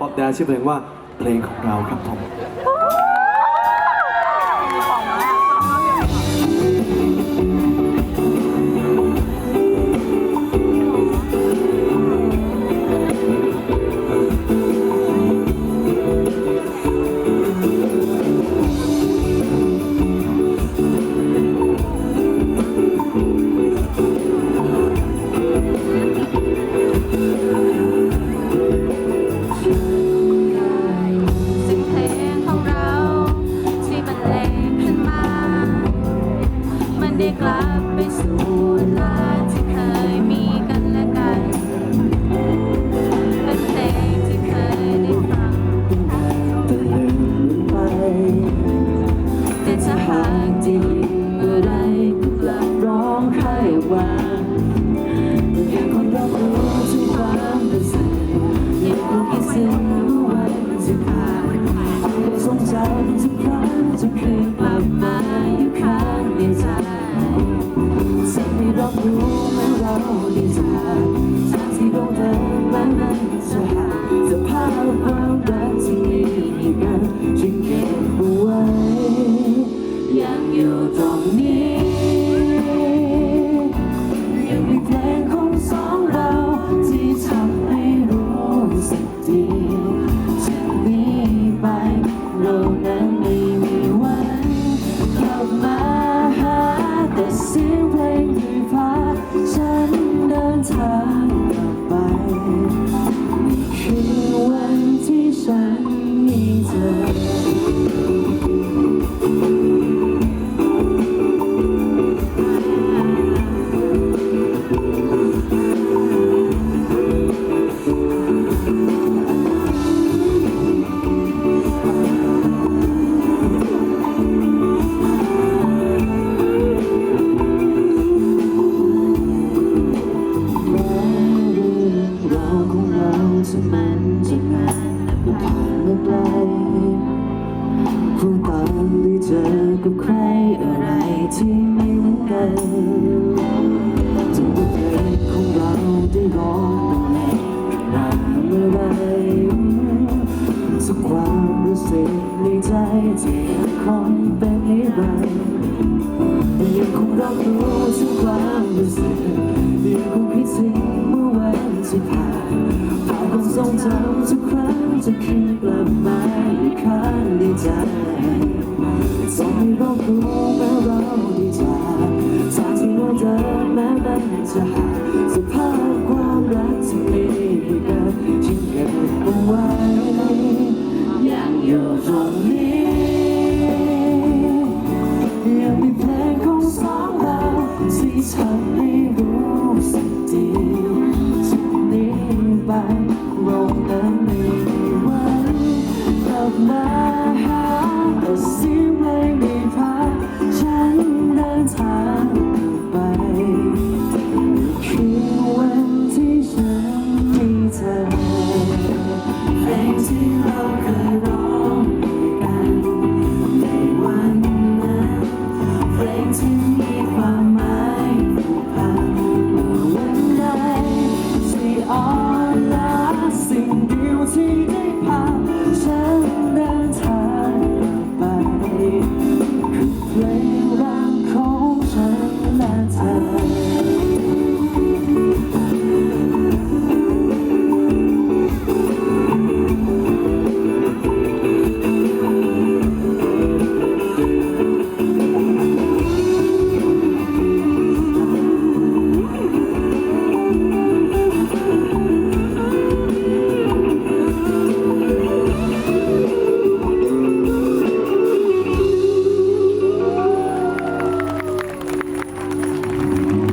ป๊อปแดนชื่อเพลงว่าเพลงของเราครับผม จะหากดี มันจะนานผ่านมาไกลคงต้องได้เจอกับใครอะไรที่ไม่เหมือนกันถึงบทเพลงของเราได้ร้องบรรเลงนานเมื่อไรสักความรู้สึกในใจที่ยังคงเป็นนิรันดร์ยังคงรับรู้ถึงความรู้สึกยังคงคิดถึงเมื่อวันที่ผ่าน รงจำทุกครั้งจะคืนกลับมาอีกครั้งในใจส่งให้เรารู้แม้เราได้จากจากที่เราเดินแม้มันจะห่างสภาพความรักที่มีให้กันจึงก็บเอาไว้ยังอยู่ตรงนี้ยังมีเพลงของสองเราที่ทำให้รู้